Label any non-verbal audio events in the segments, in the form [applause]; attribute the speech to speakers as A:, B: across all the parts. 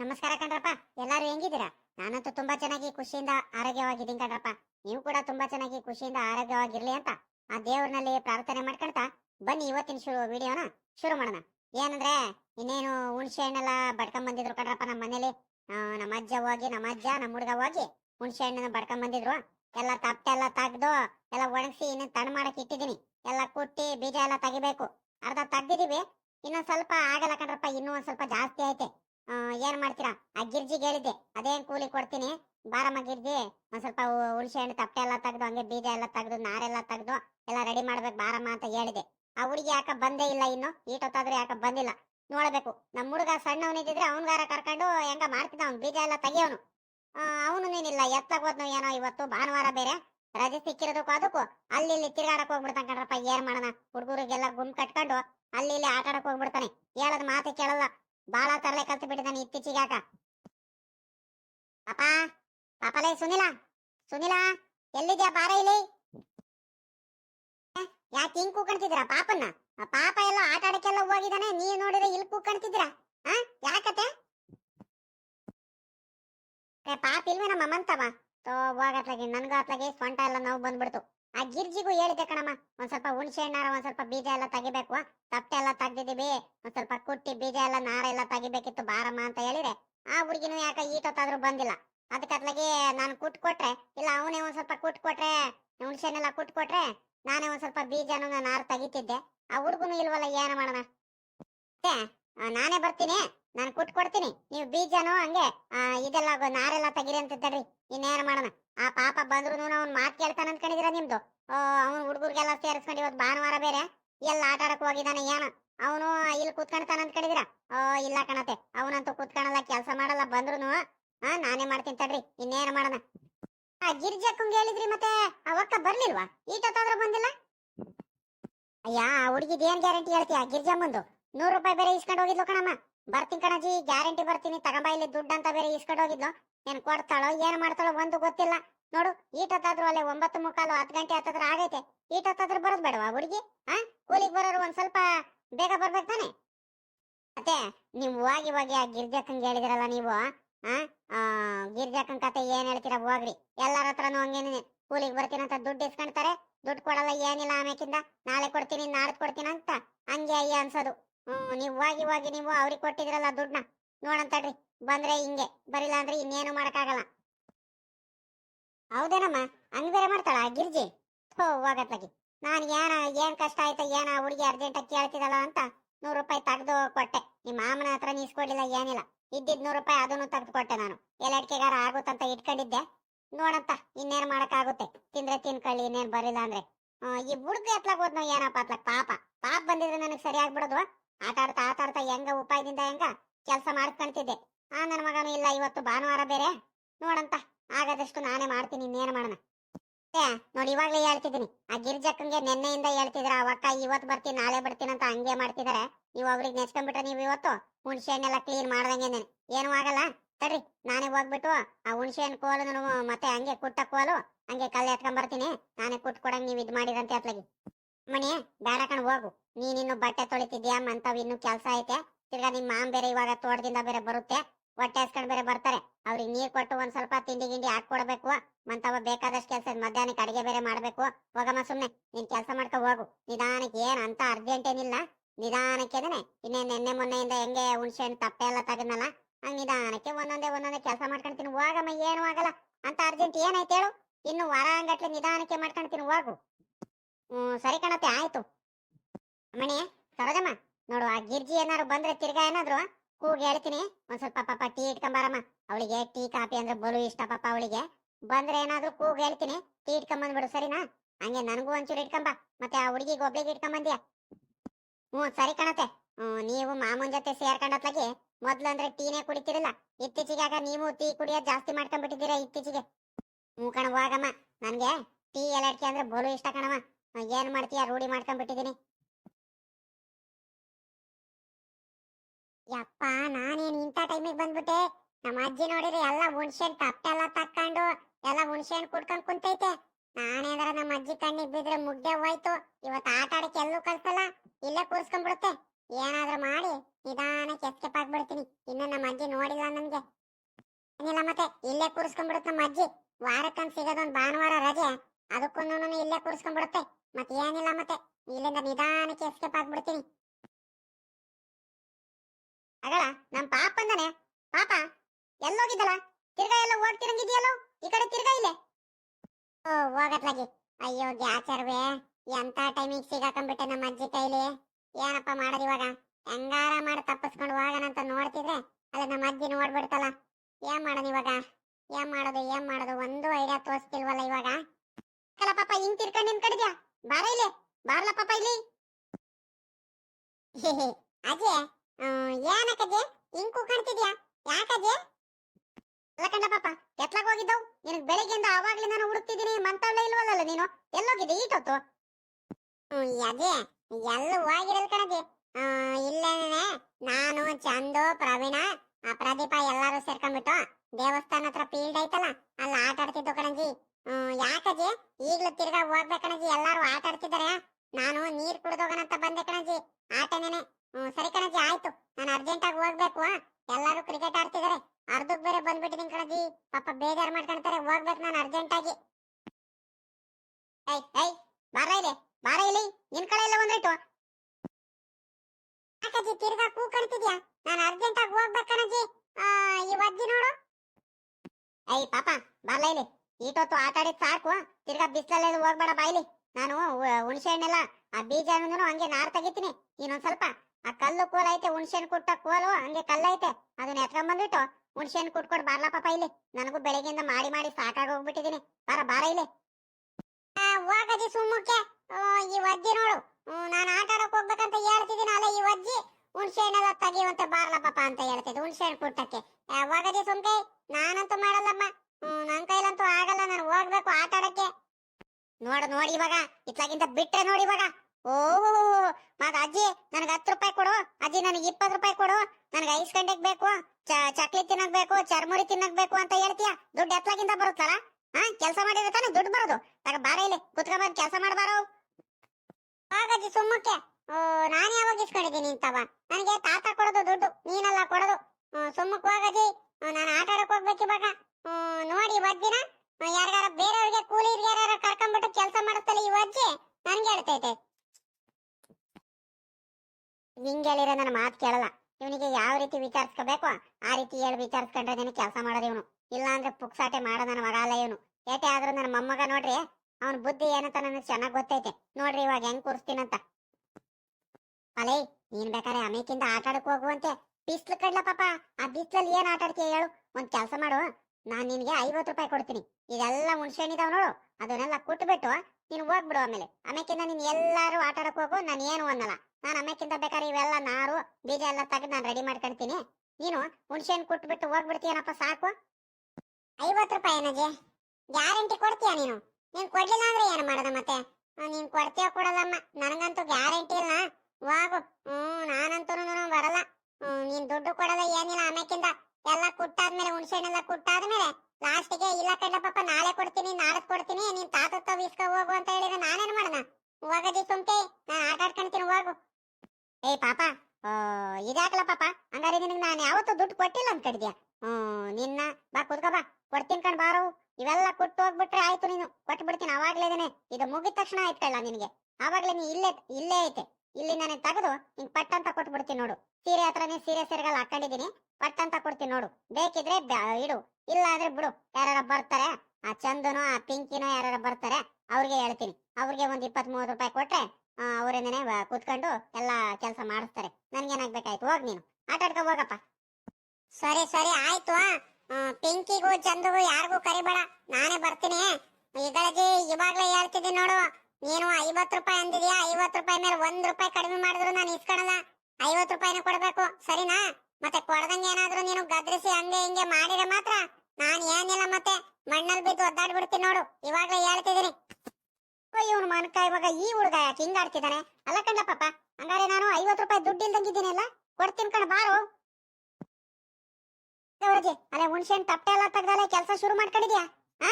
A: ನಮಸ್ಕಾರ ಕಣ್ರಪ್ಪ. ಎಲ್ಲಾರು ಹೆಂಗಿದ್ದೀರಾ? ನಾನಂತೂ ತುಂಬಾ ಚೆನ್ನಾಗಿ ಖುಷಿಯಿಂದ ಆರೋಗ್ಯವಾಗಿದ್ದೀನಿ ಕಣ್ರಪ್ಪ. ನೀವು ಕೂಡ ತುಂಬಾ ಚೆನ್ನಾಗಿ ಖುಷಿಯಿಂದ ಆರೋಗ್ಯವಾಗಿರ್ಲಿ ಅಂತ ಆ ದೇವ್ರನಲ್ಲಿ ಪ್ರಾರ್ಥನೆ ಮಾಡ್ಕೊಳ್ತಾ ಬನ್ನಿ ಇವತ್ತಿನ ಶುರು ವಿಡಿಯೋನ ಶುರು ಮಾಡೋಣ. ಏನಂದ್ರೆ, ಇನ್ನೇನು ಹುಣಸೆ ಹಣ್ಣೆಲ್ಲ ಬಡ್ಕೊಂಡ್ ಬಂದಿದ್ರು ಕಣ್ರಪ್ಪ ನಮ್ಮ ಮನೇಲಿ. ನಮ್ಮ ಅಜ್ಜ ಹೋಗಿ, ನಮ್ಮ ಅಜ್ಜ, ನಮ್ಮ ಹುಡುಗ ಹೋಗಿ ಹುಣಸೆ ಹಣ್ಣನ್ನ ಬಡ್ಕೊಂಡ್ ಬಂದಿದ್ರು. ಎಲ್ಲ ತಪ್ಪೆ ಎಲ್ಲ ತೆಗ್ದು ಎಲ್ಲ ಒಣಗಿಸಿ ಇನ್ನು ತಣ್ಣ ಮಾಡಕ್ ಇಟ್ಟಿದ್ದೀನಿ. ಎಲ್ಲ ಕುಟ್ಟಿ ಬೀಜ ಎಲ್ಲ ತೆಗಿಬೇಕು. ಅರ್ಧ ತೆಗ್ದಿದೀವಿ. ಇನ್ನೊಂದ್ ಸ್ವಲ್ಪ ಆಗಲ್ಲ ಕಣ್ರಪ್ಪ, ಇನ್ನೂ ಒಂದ್ ಸ್ವಲ್ಪ ಜಾಸ್ತಿ ಐತೆ. ಏನ್ ಮಾಡ್ತೀರಾ? ಆ ಗಿರ್ಜಿಗೆ ಹೇಳಿದ್ದೆ ಅದೇನ್ ಕೂಲಿ ಕೊಡ್ತೀನಿ. ಬಾರಮ್ಮ ಗಿರ್ಜಿ, ಒಂದ್ ಸ್ವಲ್ಪ ಹುಣಸೆ ಹಣ್ಣು ತಪ್ಪೆ ಎಲ್ಲ ತೆಗ್ದು, ಹಂಗೆ ಬೀಜ ಎಲ್ಲ ತೆಗ್ದು ನಾರೆಲ್ಲ ತೆಗ್ದು, ಎಲ್ಲ ರೆಡಿ ಮಾಡ್ಬೇಕು ಬಾರಮ್ಮ ಅಂತ ಹೇಳಿದೆ. ಆ ಹುಡುಗಿ ಯಾಕ ಬಂದೇ ಇಲ್ಲ ಇನ್ನು, ಈಟೊತ್ತಾದ್ರೂ ಯಾಕ ಬಂದಿಲ್ಲ. ನೋಡ್ಬೇಕು ನಮ್ಮ ಹುಡುಗ ಸಣ್ಣವನಿದ್ರೆ ಅವನ್ಗಾರ ಕರ್ಕೊಂಡು ಹೆಂಗ ಮಾಡ್ತಿದ್ದ ಅವ್ನ್ ಬೀಜ ಎಲ್ಲ ತೆಗಿಯೋನು. ಅವನು ನೀನಿಲ್ಲ ಎತ್ತಾಗ ಹೋದ್ನು ಏನೋ ಇವತ್ತು ಭಾನುವಾರ ಬೇರೆ. ರಜೆ ಸಿಕ್ಕಿರೋದಕ್ಕೂ ಅದಕ್ಕೂ, ಅಲ್ಲಿ ಇಲ್ಲಿ ತಿರ್ಗಾಡಕ್ ಹೋಗ್ಬಿಡ್ತಾನೆ ಕಣ್ರಪ್ಪ, ಏನ್ ಮಾಡೋಣ? ಹುಡುಗರಿಗೆಲ್ಲ ಗುಂಪು ಕಟ್ಕೊಂಡು ಅಲ್ಲಿ ಇಲ್ಲಿ ಆಟ ಆಡಕ್ ಹೋಗ್ಬಿಡ್ತಾನೆ. ಹೇಳದ್ ಮಾತು ಕೇಳಲ್ಲ. ಬಾಳ ತರಲೆ ಕಲ್ತು ಬಿಟ್ಟಿದ್ದಾನೆ ಇತ್ತೀಚೆಗೆ ಯಾಕ ಪಾಪ, ಪಾಪಲೇ ಸುನಿಲ ಸುನಿಲ, ಎಲ್ಲಿದ್ಯಾ ಬಾರ ಇಲ್ಲಿ? ಯಾಕೆ ಹಿಂಗ್ ಕೂಕಣ್ತಿದ್ರ ಪಾಪನ್ನ? ಪಾಪ ಎಲ್ಲ ಆಟ ಆಡಕ್ಕೆಲ್ಲ ಹೋಗಿದಾನೆ, ನೀವ್ ನೋಡಿದ್ರೆ ಇಲ್ಲಿ ಕೂಕಣ್ತಿದ್ರ ಹ ಯಾಕತೆ ಪಾಪ ಇಲ್ವೇ ನಮ್ಮ ಮಂತವ ತೋ ಹೋಗತ್ಲಾಗಿ ನನ್ಗ ಅತ್ಲಾಗಿ ಸೊಂಟ ಎಲ್ಲ ನೋವು ಬಂದ್ಬಿಡ್ತು. ಆ ಗಿರ್ಜಿಗೂ ಹೇಳಿದೆ ಕಣಮ್ಮ, ಒಂದ್ ಸ್ವಲ್ಪ ಹುಣಸೆ ಹಣ್ಣಾರ, ಒಂದ್ ಸ್ವಲ್ಪ ಬೀಜ ಎಲ್ಲ ತೆಗಿಬೇಕು. ತಪ್ಪೆ ಎಲ್ಲ ತೆಗ್ದಿದೀವಿ ಒಂದ್ ಸ್ವಲ್ಪ ಕುಟ್ಟಿ ಬೀಜ ಎಲ್ಲ, ನಾರ ಎಲ್ಲ ತೆಗಿಬೇಕಿತ್ತು, ಬಾರಮ್ಮ ಅಂತ ಹೇಳಿದ್ರೆ ಆ ಹುಡುಗಿನೂ ಯಾಕ ಈಟೊತ್ತಾದ್ರೂ ಬಂದಿಲ್ಲ. ಅದಕ್ಕತ್ಲಾಗಿ ನಾನು ಕುಟ್ ಕೊಟ್ರೆ, ಇಲ್ಲ ಅವನೇ ಒಂದ್ ಸ್ವಲ್ಪ ಕುಟ್ ಕೊಟ್ರೆ ಹುಣಸೆನೆಲ್ಲ ಕುಟ್ ಕೊಟ್ರೆ, ನಾನೇ ಒಂದ್ ಸ್ವಲ್ಪ ಬೀಜನು ನಾರು ತೆಗಿತಿದ್ದೆ. ಆ ಹುಡುಗನು ಇಲ್ವಲ್ಲ, ಏನ ಮಾಡೋಣ? ನಾನೇ ಬರ್ತೀನಿ. ನಾನು ಕುಟ್ ಕೊಡ್ತೀನಿ. ನೀವು ಬೀಜನು ಹಂಗೆ ಇದೆಲ್ಲ ನಾರೆಲ್ಲ ತೆಗಿರಿ ಅಂತ ತಡ್ರಿ ಇನ್ನೇನ್ ಮಾಡೋಣ? ಆ ಪಾಪ ಬಂದ್ರು ಅವ್ನು ಮಾತು ಕೇಳ್ತಾನೆ ಅನ್ಕೊಂಡಿದೀರ ನಿಮ್ದು. ಅವ್ನು ಹುಡುಗರಿಗೆಲ್ಲ ಸೇರಿಸ್ಕೊಂಡು ಇವತ್ತು ಭಾನುವಾರ ಬೇರೆ ಎಲ್ಲ ಆಟ ಆಡಕ್ ಹೋಗಿದ್ದಾನೆ ಏನ? ಅವನು ಇಲ್ಲಿ ಕೂತ್ಕೊಂಡ್ತಾನ ಅನ್ಕೊಂಡಿದೀರ ಓ, ಇಲ್ಲ ಕಣತೆ. ಅವನಂತೂ ಕುತ್ಕೊಳಲ್ಲ ಕೆಲಸ ಮಾಡಲ್ಲ ಬಂದ್ರು ಹಾ ನಾನೇ ಮಾಡ್ತೀನಿ ತಡ್ರಿ. ಇನ್ನೇನು ಮಾಡೋಣ? ಆ ಗಿರ್ಜಕ್ಕಂಗ್ ಹೇಳಿದ್ರಿ ಮತ್ತೆ, ಅವಕ್ಕ ಬರ್ಲಿಲ್ವಾ? ಈಟೊತ್ತಾದ್ರೂ ಬಂದಿಲ್ಲ? ಅಯ್ಯ ಹುಡುಗಿದ್ ಏನ್ ಗ್ಯಾರಂಟಿ ಹೇಳ್ತೀಯ? ಗಿರ್ಜಮ್ಮಂದು ನೂರು ರೂಪಾಯಿ ಬೇರೆ ಇಸ್ಕೊಂಡು ಹೋಗಿದ್ಲು ಕಣಮ್ಮ. ಬರ್ತೀನಿ ಕಣಜಿ, ಗ್ಯಾರಂಟಿ ಬರ್ತೀನಿ. ತಗೊಂಬ ಇಲ್ಲಿ ದುಡ್ಡು ಅಂತ ಬೇರೆ ಇಸ್ಕೊಂಡು ಹೋಗಿದ್ಲು ಏನ್ ಕೊಡ್ತಾಳೋ, ಏನ್ ಮಾಡ್ತಾಳೋ ಒಂದು ಗೊತ್ತಿಲ್ಲ. ನೋಡು, ಈಟೊತ್ತಾದ್ರೂ ಅಲ್ಲೇ ಒಂಬತ್ತು ಮುಕ್ಕಾಲು ಹತ್ತು ಗಂಟೆ ಹತ್ತತ್ರ ಆಗೈತೆ. ಈಟೊತ್ತಾದ್ರೂ ಬರೋದ್ ಬೇಡವಾ ಹುಡುಗಿ? ಆ? ಕೂಲಿಗೆ ಬರೋರು ಒಂದ್ ಸ್ವಲ್ಪ ಬೇಗ ಬರ್ಬೇಕು ತಾನೆ? ಮತ್ತೆ ನೀವು ಹೋಗಿ ಹೋಗಿ ಆ ಗಿರ್ಜಕ್ಕಂಗೆ ಹೇಳಿದಿರಲ್ಲ ನೀವು? ಆ? ಗಿರ್ಜಕ್ಕನ್ ಕತೆ ಏನ್ ಹೇಳ್ತೀರಾ ಹೋಗ್ರಿ. ಎಲ್ಲಾರ ಹತ್ರನು ಹಂಗೇನೆ ಕೂಲಿಗೆ ಬರ್ತೀನಿ ಅಂತ ದುಡ್ಡು ಇಸ್ಕೊಂತಾರೆ ದುಡ್ಡು ಕೊಡಲ್ಲ ಏನಿಲ್ಲ ಆಮೇಕಿಂದ ನಾಳೆ ಕೊಡ್ತೀನಿ ನಾಳೆ ಕೊಡ್ತೀನಿ ಅಂತ ಹಂಗೆ ಅಯ್ಯ ಅನ್ಸೋದು. ಹ್ಮ್, ನೀವು ಹೋಗಿ ಹೋಗಿ ನೀವು ಅವ್ರಿಗೆ ಕೊಟ್ಟಿದ್ರಲ್ಲ ದುಡ್ಡನ್ನ ನೋಡಂತಡ್ರಿ ಬಂದ್ರೆ ಹಿಂಗೆ, ಬರಿಲ್ಲ ಅಂದ್ರೆ ಇನ್ನೇನು ಮಾಡಕ್ಕಾಗಲ್ಲ. ಹೌದೇನಮ್ಮ? ಹಂಗ್ ಬೇರೆ ಮಾಡ್ತಾಳ ಗಿರ್ಜಿ? ಹೋ ಹೋಗತ್ಲಾಗಿ ನಾನ್ ಏನ, ಏನ್ ಕಷ್ಟ ಆಯ್ತಾ, ಏನ ಹುಡುಗಿ ಅರ್ಜೆಂಟ್ ಆಗಿ ಕೇಳ್ತಿದಲ್ಲ ಅಂತ ನೂರು ರೂಪಾಯಿ ತೆಗೆದು ಕೊಟ್ಟೆ. ನಿಮ್ಮ ಮಾಮನ ಹತ್ರ ನೀಸ್ಕೊಡ್ಲಿಲ್ಲ, ಏನಿಲ್ಲ. ಇದ್ದಿದ್ ನೂರು ರೂಪಾಯಿ ಅದನ್ನು ತೆಗೆದು ಕೊಟ್ಟೆ ನಾನು. ಎಲ್ಲಡ್ಕೆಗಾರ ಆಗುತ್ತಂತ ಇಟ್ಕೊಂಡಿದ್ದೆ. ನೋಡಂತ, ಇನ್ನೇನ್ ಮಾಡಕ್ಕಾಗುತ್ತೆ? ತಿಂದ್ರೆ ತಿನ್ಕೊಳ್ಳಿ, ಇನ್ನೇನ್ ಬರಿಲ್ಲ ಅಂದ್ರೆ. ಈ ಹುಡುಗ ಎತ್ಲಾಗ ಹೋದ್ನೋ, ಏನಪ್ಪ ಅತ್ಲಾಗ ಪಾಪ. ಪಾಪ ಬಂದಿದ್ರೆ ನನಗೆ ಸರಿಯಾಗಿ ಬಿಡೋದು ಆಟ ಆಡ್ತಾ ಹೆಂಗ ಉಪಾಯದಿಂದ ಹೆಂಗ ಕೆಲಸ ಮಾಡ್ಕೊಂತಿದ್ದೆ ಆ ನನ್ನ ಮಗನು ಇಲ್ಲ, ಇವತ್ತು ಭಾನುವಾರ ಬೇರೆ. ನೋಡಂತ, ಆಗದಷ್ಟು ನಾನೇ ಮಾಡ್ತೀನಿ, ಇನ್ನೇನು ಮಾಡೋಣ. ನೋಡಿ, ಇವಾಗ್ಲೇ ಹೇಳ್ತಿದ್ದೀನಿ. ಆ ಗಿರ್ಜಕ್ಕಂಗೆ ನಿನ್ನೆಯಿಂದ ಹೇಳ್ತಿದ್ರ ಅವಕ್ಕ ಇವತ್ತು ಬರ್ತೀನಿ, ನಾಳೆ ಬರ್ತೀನಿ ಅಂತ ಹಂಗೆ ಮಾಡ್ತಿದಾರೆ. ನೀವು ಅವ್ರಿಗೆ ನೆಚ್ಕೊಂಡ್ಬಿಟ್ರೆ ನೀವು ಇವತ್ತು ಹುಣಸೆಹಣ್ಣೆಲ್ಲ ಕ್ಲೀನ್ ಮಾಡ್ದಂಗೆ ಏನು ಆಗಲ್ಲ. ತಡ್ರಿ, ನಾನೇ ಹೋಗ್ಬಿಟ್ಟು ಆ ಹುಣ್ಸೆಹಣ್ಣು ಹಣ್ಣು ಕೋಲು ಮತ್ತೆ ಹಂಗೆ ಕುಟ್ಟ ಕೋಲು, ಹಂಗೆ ಕಲ್ಲು ಎತ್ಕೊಂಡ್ ಬರ್ತೀನಿ. ನಾನೇ ಕುಟ್ ಕೊಡಂಗ್ ನೀವು ಇದು ಮಾಡಿರಂತೆ ಅತ್ಲಾಗಿ. ಮಣಿ ಬೇಡ ಹೋಗು. ನೀನಿನ್ನು ಬಟ್ಟೆ ತೊಳಿತಿದ್ಯಾ? ಮಂತವ್ ಇನ್ನು ಕೆಲ್ಸ ಐತೆ. ತಿರ್ಗಾ ನಿಮ್ ಮಾಮ್ ಬೇರೆ ಇವಾಗ ತೋಟದಿಂದ ಬೇರೆ ಬರುತ್ತೆ. ಹೊಟ್ಟೆ ಹಸ್ಕೊಂಡ್ ಬೇರೆ ಬರ್ತಾರೆ. ಅವ್ರಿಗೆ ನೀರ್ ಕೊಟ್ಟು ಒಂದ್ ಸ್ವಲ್ಪ ತಿಂಡಿ ಗಿಂಡಿ ಹಾಕೊಡ್ಬೇಕು ಮಂತವ ಬೇಕಾದಷ್ಟು ಕೆಲ್ಸ ಮಧ್ಯಾಹ್ನಕ್ಕೆ ಅಡಿಗೆ ಬೇರೆ ಮಾಡ್ಬೇಕು. ಹೋಗಮ್ಮ ಸುಮ್ನೆ, ನೀನ್ ಕೆಲಸ ಮಾಡ್ಕೊ ಹೋಗು. ನಿಧಾನಕ್ಕೆ ಏನ್ ಅಂತ ಅರ್ಜೆಂಟ್ ಏನಿಲ್ಲ. ನಿಧಾನಕ್ಕೆನೆ ಇನ್ನೇ ನೆನ್ನೆ ಮೊನ್ನೆಯಿಂದ ಹೆಂಗೆ ಹುಣಸೆ ಹಣ್ಣು ತಪ್ಪೆ ಎಲ್ಲ ತಗದ್ನಲ್ಲ, ಹಂಗ ನಿಧಾನಕ್ಕೆ ಒಂದೊಂದೇ ಒಂದೊಂದೇ ಕೆಲಸ ಮಾಡ್ಕೊಂತೀನಿ ಹೋಗಮ್ಮ, ಏನು ಆಗಲ್ಲ. ಅಂತ ಅರ್ಜೆಂಟ್ ಏನಾಯ್ತು ಹೇಳು. ಇನ್ನು ವಾರ ಹಂಗಟ್ಲೆ ನಿಧಾನಕ್ಕೆ ಮಾಡ್ಕೊಂತೀನಿ ಹೋಗು. ಹ್ಮ್, ಸರಿ ಕಣತ್ತೆ, ಆಯ್ತು. ಮಣಿ, ಸರೋಜಮ್ಮ, ನೋಡು, ಆ ಗಿರ್ಜಿ ಏನಾರು ಬಂದ್ರೆ ತಿರ್ಗಾ ಏನಾದ್ರು, ಕೂಗಿ ಹೇಳ್ತೀನಿ. ಒಂದ್ ಸ್ವಲ್ಪ ಪಾಪ ಟೀ ಇಟ್ಕೊಂಬಾರಮ್ಮ. ಅವಳಿಗೆ ಟೀ, ಕಾಫಿ ಅಂದ್ರೆ ಬಲು ಇಷ್ಟ ಪಾಪ ಅವಳಿಗೆ. ಬಂದ್ರೆ ಏನಾದ್ರು ಕೂಗಿ ಹೇಳ್ತೀನಿ. ಟೀ ಇಟ್ಕೊಂಬಂದ್ಬಿಡು, ಸರಿನಾ? ಹಂಗೆ ನನಗೂ ಒಂಚೂರು ಇಟ್ಕೊಂಬ. ಮತ್ತೆ ಆ ಹುಡುಗಿಗೆ ಒಬ್ಳಿಗೆ ಇಟ್ಕೊಂಬಂದ್ಯಾ? ಹ್ಞೂ, ಸರಿ ಕಣತೆ. ನೀವು ಮಾಮೂನ್ ಜೊತೆ ಸೇರ್ಕೊಂಡತ್ಲಾಗಿ ಮೊದ್ಲು ಅಂದ್ರೆ ಟೀನೇ ಕುಡಿತಿರಲ್ಲ. ಇತ್ತೀಚೆಗೆ ಆಗ ನೀವು ಟೀ ಕುಡಿಯೋದು ಜಾಸ್ತಿ ಮಾಡ್ಕೊಂಡ್ಬಿಟ್ಟಿದ್ದೀರಾ ಇತ್ತೀಚೆಗೆ. ಹ್ಞೂ ಕಣವಾಗಮ್ಮ ನನಗೆ ಟೀ ಎಲ್ಲಡ್ಕೆ ಅಂದ್ರೆ ಬಲು ಇಷ್ಟ ಕಣವ ಏನ್ ಮಾಡ್ತೀಯ, ರೂಢಿ ಮಾಡ್ಕೊಂಡ್ಬಿಟ್ಟಿದೀನಿ ಯಪ್ಪ ನಾನೇನು ಇಂಥ ಟೈಮಿಗೆ ಬಂದ್ಬಿಟ್ಟೆ. ನಮ್ಮ ಅಜ್ಜಿ ನೋಡಿದ್ರೆ ಎಲ್ಲ ಹುಣ್ಸೆಹಣ್ಣು ತಪ್ಪೆಲ್ಲ ತಕ್ಕೊಂಡು, ಎಲ್ಲ ಹುಣ್ಸೆಹಣ್ಣು ಕುಡ್ಕೊಂಡು ಕುಂತೈತೆ. ನಾನೇನಾರ ನಮ್ಮ ಅಜ್ಜಿ ಕಣ್ಣಿಗೆ ಬಿದ್ರೆ ಮುಗ್ದೆ ಹೋಯ್ತು. ಇವತ್ತು ಆಟ ಆಡಕ್ಕೆ ಎಲ್ಲೂ ಕಲ್ಸಲ್ಲ ಇಲ್ಲೇ ಕೂರ್ಸ್ಕೊಂಡ್ಬಿಡುತ್ತೆ. ಏನಾದ್ರೂ ಮಾಡಿ, ನಿಧಾನಕ್ಕೆ ಎಸ್ಕೇಪ್ ಆಗ್ಬಿಡ್ತೀನಿ. ಇನ್ನು ನಮ್ಮ ಅಜ್ಜಿ ನೋಡಿಲ್ಲ ನನಗೆ. ಏನಿಲ್ಲ ಮತ್ತೆ, ಇಲ್ಲೇ ಕೂರಿಸ್ಕೊಂಡ್ಬಿಡುತ್ತೆ ನಮ್ಮ ಅಜ್ಜಿ. ವಾರಕ್ಕಂತ ಸಿಗೋದೊಂದು ಭಾನುವಾರ ರಜೆ. ಅದಕ್ಕೂ ಇಲ್ಲೇ ಕೂರಿಸ್ಕೊಂಡ್ಬಿಡುತ್ತೆ. ಮತ್ತೆ ಏನಿಲ್ಲ ಮತ್ತೆ, ಇಲ್ಲಿಂದ ನಿಧಾನಕ್ಕೆ ಎಸ್ಕೇಪ್ ಆಗ್ಬಿಡ್ತೀನಿ ಅಗಳ ನಮ್ ಬಂದಾನೆ ಪಾಪ, ಎಲ್ಲೋಗಿದ್ದಲ್ಲ? ತಿರ್ಗಾ ಎಲ್ಲ ಓಡ್ತಿರಂಗಿದ್ಯಲ್ಲೋ? ಈ ಕಡೆ ತಿರ್ಗಾ ಇಲ್ಲೇ? ಓ, ಹೋಗತ್ಲಾಗಿ. ಅಯ್ಯೋ, ಗ್ಯಾಚರ್ವೆ. ಎಂತ ಟೈಮಿಗೆ ಸಿಗಾಕೊಂಡ್ಬಿಟ್ಟೆ ನಮ್ಮ ಅಜ್ಜಿ ಕೈಲಿ? ಏನಪ್ಪ ಮಾಡೋದು ಇವಾಗ? ಹೆಂಗಾರ ಮಾಡಿ ತಪ್ಪಿಸ್ಕೊಂಡು ಹೋಗೋಣ ಅಂತ ನೋಡ್ತಿದ್ರೆ ಅಲ್ಲ ನಮ್ಮ ಅಜ್ಜಿ ನೋಡ್ಬಿಡ್ತಲ್ಲ. ಏನ್ ಮಾಡೋದು ಇವಾಗ? ಏನ್ ಮಾಡೋದು ಏನ್ ಮಾಡೋದು? ಒಂದು ಐಡಿಯಾ ತೋರಿಸ್ತಿಲ್ವಲ್ಲ ಇವಾಗ? ಕಲ ಪಾಪ, ಹಿಂಗ್ ತಿರ್ಕೊಂಡು ನಿಂತ್ಕೊಂಡಿದ್ಯಾ? ಬಾರ ಇಲ್ಲಿ. ಬಾರ್ಲ ಪಾಪ ಇಲ್ಲಿ. [laughs] ಅಜ್ಜಿ ಏನಕ್ಕಜ್ಜಿ? ಹಿಂಗ್ ಕಾಣ್ತಿದ್ಯಾ? ಯಾಕಜ್ಜಿ ಅಲ್ಲ ಕಂಡ ಪಾಪ ಎತ್ಲಾಗ ಹೋಗಿದ್ದವು. ನಿನಗ್ ಬೆಳಿಗ್ಗೆಯಿಂದ ಅವಾಗ್ಲೇ ನಾನು ಹುಡುಕ್ತಿದ್ದೀನಿ ಮಂತವ್ಲೆ ಇಲ್ವಲ್ಲ ನೀನು? ಎಲ್ಲೋಗಿದ್ದೆ, ಈಟೊತ್ತು? ಹ್ಮ್ ಅದೇ ಎಲ್ಲ ಹೋಗಿರಲ್ ಕಣಜಿ ಇಲ್ಲೇನೆ ನಾನು ಚಂದು, ಪ್ರವೀಣ, ಆ, ಪ್ರದೀಪ ಎಲ್ಲಾರು ಸೇರ್ಕೊಂಡ್ಬಿಟ್ಟು ದೇವಸ್ಥಾನ ಹತ್ರ ಫೀಲ್ಡ್ ಐತಲ್ಲ, ಅಲ್ಲಿ ಆಟ ಆಡ್ತಿದ್ದು ಕಣಜಿ ಹ್ಮ್ ಯಾಕಜ್ಜಿ ಈಗ್ಲೂ ತಿರ್ಗಾ ಹೋಗ್ಬೇಕಣಜಿ ಎಲ್ಲಾರು ಆಟ ಆಡ್ತಿದ್ದಾರೆ. ನಾನು ನೀರ್ ಕುಡ್ದೋಗಣ ಅಂತ ಬಂದೆ ಕಣಜಿ ಆಟನೇನೆ ಸರಿ ಕಣಜಿ ಆಯ್ತು. ನಾನು ಅರ್ಜೆಂಟ್ ಆಗಿ ಹೋಗ್ಬೇಕು ಎಲ್ಲಾರು ಕ್ರಿಕೆಟ್ ಆಡ್ತಿದ್ದಾರೆ ಅರ್ಧಕ್ ಬೇರೆ ಬಂದ್ಬಿಟ್ಟಿದೀನಿ ಕಣಜಿ ಪಾಪ ಬೇಜಾರ್ ಮಾಡ್ಕೊಂತಾರೆ ಹೋಗ್ಬೇಕು ನಾನು ಅರ್ಜೆಂಟ್ ಆಗಿ. ಇಲ್ಲಿ ನಿನ್ ಕಡೆ ಎಲ್ಲ ಒಂದಿಟ್ಟು ಅಕ್ಕಜಿ ತಿರ್ಗಾ ಕೂಕಣ್ತಿದ್ಯಾ ನಾನು ಅರ್ಜೆಂಟ್ ಆಗಿ ಕಣಜಿ ಆ, ಅಜ್ಜಿ ನೋಡು. ಐ ಪಾಪ ಬಾರ್ಲ ಇಲ್ಲಿ. ಈಟೊತ್ತು ಆಟ ಆಡಿದ್ ಸಾಕು ತಿರ್ಗಾ ಬಿಸ್ಲಲ್ಲಿ ಹೋಗ್ಬೇಡ ಬಾಯ್ಲಿ. ನಾನು ಹುಣ್ಸೆ ಹಣ್ಣೆಲ್ಲ ಆ ಬೀಜ ಹಂಗೆ ನಾರ್ ತೆಗಿತೀನಿ. ಇನ್ನೊಂದ್ ಸ್ವಲ್ಪ. ಆ ಕಲ್ಲು ಕೋಲ್ ಐತೆ ಹುಣ್ಸೆ ಹಣ್ಣು ಕುಟ್ಟ ಕೋಲು, ಹಂಗೆ ಕಲ್ಲೈತೆ ಅದನ್ನ ಎತ್ಕೊಂಡ್ ಬಂದ್ಬಿಟ್ಟು ಹುಣ್ಸೆ ಹಣ್ಣು ಕುಟ್ಕೊಡ್ ಬಾರ್ಲ ಪಾಪ ಇಲ್ಲಿ. ನನಗೂ ಬೆಳಗ್ಗೆಯಿಂದ ಮಾಡಿ ಮಾಡಿ ಸಾಕಾಗಿ ಹೋಗ್ಬಿಟ್ಟಿದೀನಿ. ಬಾರ ಬಾರ ಇಲ್ಲಿ. ಹೋಗಜ್ಜಿ ಸುಮ್ಮಕ್ಕೆ. ಈ ವಜ್ಜಿ ನೋಡು. ನಾನು ಆಟ ಆಡಕ್ ಹೋಗ್ಬೇಕಂತ ಹೇಳ್ತಿದ್ದೀನಿ ಅಲ್ಲ ಈ ವಜ್ಜಿ. ಹುಣ್ಸೆ ಹಣ್ಣೆಲ್ಲ ತೆಗಿಯುವಂತೆ ಬಾರ್ಲ ಪಾಪ ಅಂತ ಹೇಳ್ತಿದ್ದೆ ಹುಣ್ಸೆ ಹಣ್ಣು ಕುಟ್ಟಕ್ಕೆ ಹೋಗಜ್ಜಿ ಸುಮ್ಕೆ ನಾನಂತೂ ಮಾಡಲ್ಲಮ್ಮ. ನನ್ ಕೈಲಂತೂ ಆಗಲ್ಲ. ನಾನು ಹೋಗ್ಬೇಕು ಆಟ ಆಡಕ್ಕೆ ನೋಡು, ನೋಡಿ ಇವಾಗ. ಇತ್ಲಾಗಿಂತ ಬಿಟ್ರೆ ನೋಡಿ ಇವಾಗ. ಓ ಮಗ ಅಜ್ಜಿ, ನನಗೆ ಹತ್ತು ರೂಪಾಯಿ ಕೊಡು. ಅಜ್ಜಿ, ನನಗೆ ಇಪ್ಪತ್ತು ರೂಪಾಯಿ ಕೊಡು. ನನಗೆ ಐಸ್ ಗಂಟೆಗೆ ಬೇಕು. ಚಕ್ಲಿ ತಿನ್ನಕ್ ಬೇಕು, ಚರ್ಮುರಿ ತಿನ್ನಕ್ ಬೇಕು ಅಂತ ಹೇಳ್ತೀಯ? ದುಡ್ಡು ಎತ್ತಲಾಗಿಂದ ಬರುತ್ತಲ್ಲ? ಹಾ, ಕೆಲಸ ಮಾಡಿದ್ರೆ ತಾನೇ ದುಡ್ಡು ಬರೋದು. ತಗ ಬಾರ ಇಲ್ಲಿ ಕುತ್ಕೊಂಡ್ ಕೆಲಸ ಮಾಡಬಾರೋ. ಹಾಗಾಜಿ ಸುಮ್ಮಕ್ಕೆ. ನಾನು ಯಾವಾಗ ಇಸ್ಕೊಂಡಿದ್ದೀನಿ ಇಂತವ ನನಗೆ ತಾತ ಕೊಡೋದು ದುಡ್ಡು, ನೀನಲ್ಲ ಕೊಡೋದು. ಸುಮ್ಮಕ್ಕೆ ಸುಮ್ಮಕ್ ಹೋಗಜಿ ನಾನು ಆಟ ಆಡಕ್ ಹೋಗ್ಬೇಕು ಇವಾಗ. ನೋಡಿ ಇವತ್ತಿನ ಯಾರಿಗಾರ ಬೇರೆಯವ್ರಿಗೆ, ಕೂಲಿ ಯಾರು ಕರ್ಕೊಂಡ್ಬಿಟ್ಟು ಕೆಲಸ ಮಾಡುತ್ತಲ್ಲ ಈ ಅಜ್ಜಿ? ನನ್ಗೆ ಹೇಳ್ತೈತೆ. ಹಿಂಗೆ ಹೇಳಿರೋ ನನ್ನ ಮಾತು ಕೇಳಲ್ಲ. ಇವನಿಗೆ ಯಾವ ರೀತಿ ವಿಚಾರಿಸ್ಕೋಬೇಕು, ಆ ರೀತಿ ಹೇಳಿ ವಿಚಾರಿಸ್ಕೊಂಡ್ರೆ ಕೆಲಸ ಮಾಡೋದು ಇವನು. ಇಲ್ಲ ಅಂದ್ರೆ ಪುಕ್ಸಾಟೆ ಮಾಡೋ ನನ್ನ ಮಗ ಇವನು. ಏಟೆ ಆದ್ರೂ ನನ್ನ ಮೊಮ್ಮಗ ನೋಡ್ರಿ, ಅವನ ಬುದ್ಧಿ ಏನಂತ ನನಗೆ ಚೆನ್ನಾಗಿ ಗೊತ್ತೈತೆ. ನೋಡ್ರಿ ಇವಾಗ ಹೆಂಗ್ ಕೂರಿಸ್ತೀನಂತ. ಅಲೇ, ನೀನ್ ಬೇಕಾದ್ರೆ ಅಮೇಕಿಂದ ಆಟ ಆಡಕ್ ಹೋಗುವಂತೆ ಬಿಸ್ಲು ಕಡ್ಲ ಪಾಪ, ಆ ಬಿಸ್ಲಲ್ಲಿ ಏನ್ ಆಟ ಆಡ್ತೀಯ ಹೇಳು. ಒಂದ್ ಕೆಲಸ ಮಾಡು. ನಾನ್ ನಿನ್ಗೆ ಐವತ್ತು ರೂಪಾಯಿ ಕೊಡ್ತೀನಿ. ಇದೆಲ್ಲ ಹುಣ್ಸೆಹಣ್ಣಿದಾವ್ ನೋಡು. ಅದನ್ನೆಲ್ಲ ಕುಟ್ಬಿಟ್ಟು ನೀನು ಹೋಗ್ಬಿಡು ಆಮೇಲೆ. ಆಮೇಕಿಂದ ನೀನ್ ಎಲ್ಲರೂ ಆಟ ಆಡಕ್ ಹೋಗು, ನಾನು ಏನು ಅನ್ನಲ್ಲ. ನಾನು ಆಮೇಕಿಂದ ಬೇಕಾದ್ರೆ ಇವೆಲ್ಲ ನಾರು, ಬೀಜ ಎಲ್ಲ ತೆಗೆದು ನಾನು ರೆಡಿ ಮಾಡ್ಕೊಳ್ತೀನಿ ನೀನು ಹುಣ್ಸೆಹಣ್ಣು ಕುಟ್ಬಿಟ್ಟು ಹೋಗ್ಬಿಡ್ತೀಯನಪ್ಪ, ಸಾಕು. ಐವತ್ತು ರೂಪಾಯಿ ಏನಜೆ ಗ್ಯಾರಂಟಿ ಕೊಡ್ತೀಯಾ ನೀನು? ನೀನ್ ಕೊಡ್ಲಿಲ್ಲ ಅಂದ್ರೆ ಏನು ಮಾಡೋದ ಮತ್ತೆ? ನೀನ್ ಕೊಡ್ತೀಯ ಕೊಡಲ್ಲಮ್ಮ ನನಗಂತೂ ಗ್ಯಾರಂಟಿ ಇಲ್ಲ. ಹೋಗು. ಹ್ಮ್ ನಾನಂತೂ ಬರಲ್ಲ. ನೀನ್ ದುಡ್ಡು ಕೊಡಲ್ಲ ಏನಿಲ್ಲ ಆಮೇಕಿಂದ. ಎಲ್ಲ ಕುಟ್ಟಾದ್ಮೇಲೆ, ಹುಣ್ಸೆಹಣ್ಣೆಲ್ಲ ಕುಟ್ಟಾದ್ಮೇಲೆ ಲಾಸ್ಟಿಗೆ, ಇಲ್ಲ ಕಡ್ಲ ಪಾಪ ನಾಳೆ ಕೊಡ್ತೀನಿ ನಾಳೆ ಕೊಡ್ತೀನಿ, ನೀನ್ ತಾತ ತಾವ್ ಹೋಗು ಅಂತ ಹೇಳಿದ್ರೆ ನಾನೇನ್ ಮಾಡೋಣ ಹೋಗದಿ ಸುಮ್ಕೆ, ನಾನು ಆಟ ಆಡ್ಕೊಂತೀನಿ, ಹೋಗು. ಏ ಪಾಪ ಓ ಇದಾಕಲ್ಲ ಪಾಪ, ಹಂಗಾರೆ ನಿನಗೆ ನಾನು ಯಾವತ್ತೂ ದುಡ್ಡು ಕೊಟ್ಟಿಲ್ಲ ಅಂತ ಕಡಿದ್ಯಾ ಹ್ಮ್ ನಿನ್ನ, ಬಾ ಕುತ್ಕೋ, ಬಾ, ಕೊಡ್ತೀನಿ ಕಣ್ ಬಾರು ಇವೆಲ್ಲ ಕೊಟ್ಟು ಹೋಗ್ಬಿಟ್ರೆ ಆಯ್ತು ನೀನು ಕೊಟ್ಟು ಬಿಡ್ತೀನಿ ಇದು ಮುಗಿದ ತಕ್ಷಣ ಆಯ್ತಲ್ಲ ನಿನಗೆ, ಆವಾಗ್ಲೇ ನೀ ಇಲ್ಲೇ ಇಲ್ಲೇ ಐತೆ. ಇಲ್ಲಿ ನಾನು ತೆಗೆದು ನಿಂಗೆ ಪಟ್ ಅಂತ ಕೊಟ್ಟು ಬಿಡ್ತೀನಿ ನೋಡು. ಸೀರೆ ಹತ್ರನೇ ಸೀರೆ ಸೀರೆಗಳು ಹಾಕೊಂಡಿದೀನಿ ಪಟ್ ಅಂತ ಕೊಡ್ತೀನಿ ನೋಡು. ಬೇಕಿದ್ರೆ ಇಡು. ಇಲ್ಲ ಅಂದ್ರೆ ಬಿಡು. ಯಾರು ಬರ್ತಾರೆ ಆ ಚಂದನೋ ಆ ಪಿಂಕಿನೋ ಯಾರು ಬರ್ತಾರೆ ಅವ್ರಿಗೆ ಹೇಳ್ತೀನಿ. ಅವ್ರಿಗೆ ಒಂದ್ ಇಪ್ಪತ್ ಮೂವತ್ತು ರೂಪಾಯಿ ಕೊಟ್ರೆ ಆ, ಕುತ್ಕೊಂಡು ಎಲ್ಲಾ ಕೆಲಸ ಮಾಡಿಸ್ತಾರೆ. ನನ್ಗೇನಾಗ್ಬೇಕಾಯ್ತು? ಹೋಗ್ ನೀನು. ಆಟ ಆಡ್ಕೊ ಹೋಗಪ್ಪ. ಸರಿ ಸರಿ ಆಯ್ತು ಪಿಂಕಿಗೂ ಚಂದಗೂ ಯಾರಿಗೂ ಕರಿಬೇಡ. ನಾನೇ ಬರ್ತೀನಿ. ಇವಾಗ್ಲೇ ಹೇಳ್ತಿದ್ದೀನಿ ನೋಡು. ನೀನು ಐವತ್ತು ರೂಪಾಯಿ ಅಂದಿದ್ಯಾ? ಐವತ್ತು ರೂಪಾಯಿ ಮೇಲೆ ಒಂದ್ ರೂಪಾಯಿ ಕಡಿಮೆ ಮಾಡಿದ್ರು ನಾನು ಇಸ್ಕೊಳಲ್ಲ. ಐವತ್ತು ರೂಪಾಯಿನ ಕೊಡಬೇಕು, ಸರಿನಾ? ಮತ್ತೆ ಕೊಡದಂಗೆ ಏನಾದ್ರೂ ನೀನು ಗದ್ರಿಸಿ ಹಂಗೆ ಹಿಂಗೆ ಮಾಡಿದ್ರೆ ಮಾತ್ರ ನಾನು ಏನಿಲ್ಲ ಮತ್ತೆ ಮಣ್ಣಲ್ಲಿ ಬಿದ್ದು ಒದ್ದಾಡ್ಬಿಡ್ತೀನಿ ನೋಡು. ಇವಾಗ್ಲೇ ಹೇಳ್ತಿದ್ದೀನಿ. ಇವನು ಮನಕ ಇವಾಗ ಈ ಹುಡುಗ ಯಾಕೆ ಹಿಂಗಾಡ್ತಿದ್ದಾನೆ ಅಲ್ಲ ಕಂಡ ಪಾಪ ಹಂಗಾರೆ ನಾನು ಐವತ್ತು ರೂಪಾಯಿ ದುಡ್ಡು ಇಲ್ದಂಗಿದ್ದೀನಲ್ಲ ಕೊಡ್ತೀನಿ ಕಣ, ಬಾರು. ಅಲ್ಲೇ ಹುಣ್ಸೆನ್ ತಪ್ಪೆ ಎಲ್ಲ ತೆಗ್ದಲ್ಲ ಕೆಲಸ ಶುರು ಮಾಡ್ಕೊಂಡಿದ್ಯಾ? ಆ?